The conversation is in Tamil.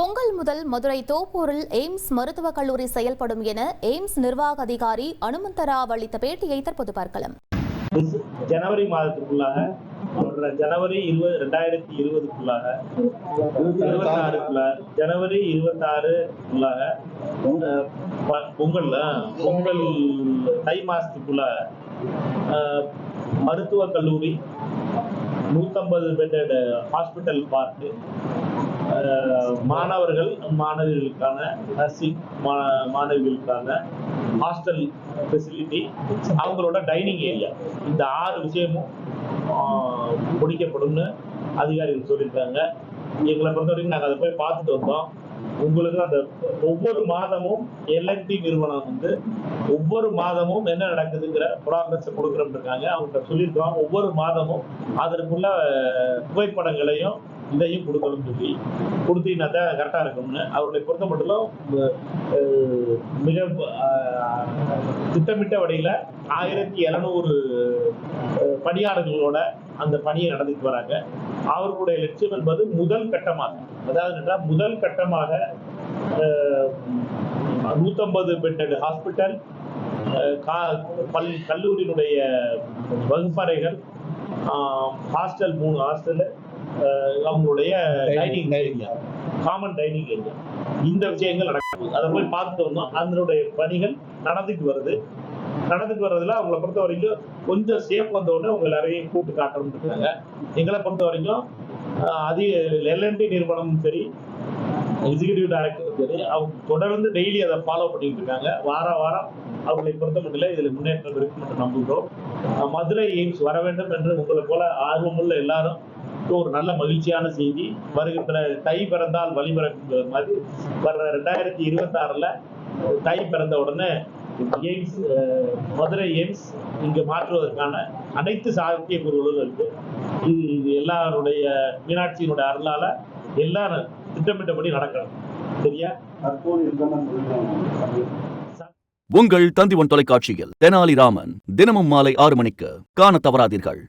பொங்கல் முதல் மதுரை தோப்பூரில் எய்ம்ஸ் மருத்துவக் கல்லூரி செயல்படும் என எய்ம்ஸ் நிர்வாக அதிகாரி அனுமந்தராவ் அளித்த பேட்டியை தற்போது பார்க்கலாம். ஜனவரி மாதத்துக்குள்ளாக ஜனவரி இருபது ரெண்டாயிரத்தி இருபதுக்குள்ளாக இருபத்தாறுக்குள்ள ஜனவரி இருபத்தாறுக்குள்ளாக அஹ், ப- பொங்கல் பொங்கல் தை மாசத்துக்குள்ள மருத்துவக் கல்லூரி நூத்தம்பது பெட்டட் ஹாஸ்பிட்டல் பார்க்கு மாணவர்கள் மாணவிகளுக்கான நர்சிங் மாணவிகளுக்கான ஹாஸ்டல் ஃபெசிலிட்டி அவங்களோட டைனிங் ஏரியா இந்த ஆறு விஷயமும் முடிக்கப்படும்னு அதிகாரிகள் சொல்லியிருக்காங்க. எங்களை பொறுத்த வரைக்கும் நாங்கள் அதை போய் பார்த்துட்டு வந்தோம். உங்களுக்கு அந்த ஒவ்வொரு மாதமும் எல்என்டி நிறுவனம் வந்து ஒவ்வொரு மாதமும் என்ன நடக்குதுங்கிற ப்ராக்ரஸ் கொடுக்குறோம் இருக்காங்க அவங்க சொல்லியிருக்கோம் ஒவ்வொரு மாதமும் அதற்குள்ள புகைப்படங்களையும் இதையும் கொடுக்கணும்னு சொல்லி கொடுத்தீங்கன்னா தான் கரெக்டாக இருக்கும்னு. அவர்களை பொறுத்த மட்டும் மிக அஹ், திட்டமிட்ட வழியில் ஆயிரத்தி எழுநூறு பணியாளர்களோட அந்த பணியை நடத்திட்டு வராங்க. அவர்களுடைய லட்சியம் என்பது முதல் கட்டமாக அதாவது என்றால் முதல் கட்டமாக நூற்றம்பது பெட்டட் ஹாஸ்பிட்டல் பல் கல்லூரியினுடைய வகுப்பறைகள் ஹாஸ்டல் மூணு ஹாஸ்டல் அவங்களுடைய dining area common dining area இந்த விஷயங்கள் நடக்குது. அதை போய் பார்த்துட்டு வந்தோம். அதனுடைய பணிகள் நடந்துட்டு வருது. நடந்துட்டு வர்றதுல அவங்கள பொறுத்த வரைக்கும் கொஞ்சம் சேஃப் வந்தவுடனே உடனே அவங்க எல்லாரையும் கூட்டு காட்டணும்னு இருக்காங்க. எங்களை பொறுத்த வரைக்கும் அது அதிக எல்என்டி நிறுவனமும் சரி எக்ஸிகியூட்டிவ் டைரக்டரும் சரி அவங்க தொடர்ந்து டெய்லி அதை ஃபாலோ பண்ணிட்டு இருக்காங்க. வார வாரம் அவர்களை பொறுத்த மட்டும் இதில் முன்னேற்றம் இருக்கும் என்று நம்புகிறோம். மதுரை எய்ம்ஸ் வர வேண்டும் என்று உங்களை போல ஆர்வமுள்ள எல்லாரும் ஒரு நல்ல மகிழ்ச்சியான செய்தி. வருகின்ற தை பிறந்தால் வழிபிறக்குங்கிற மாதிரி வர்ற ரெண்டாயிரத்தி இருபத்தி ஆறுல தை பிறந்த உடனே எய்ம்ஸ் மதுரை எய்ம்ஸ் இங்கு மாற்றுவதற்கான அனைத்து சாத்தியக்கூறுகளும் இருக்கு. இது இது எல்லாருடைய மீனாட்சியினுடைய அருளால எல்லாரும் திட்டமிட்டபடி நடக்கணும். சரியா? உங்கள் தந்திவன் தொலைக்காட்சியில் தெனாலிராமன் தினமும் மாலை ஆறு மணிக்கு காண தவறாதீர்கள்.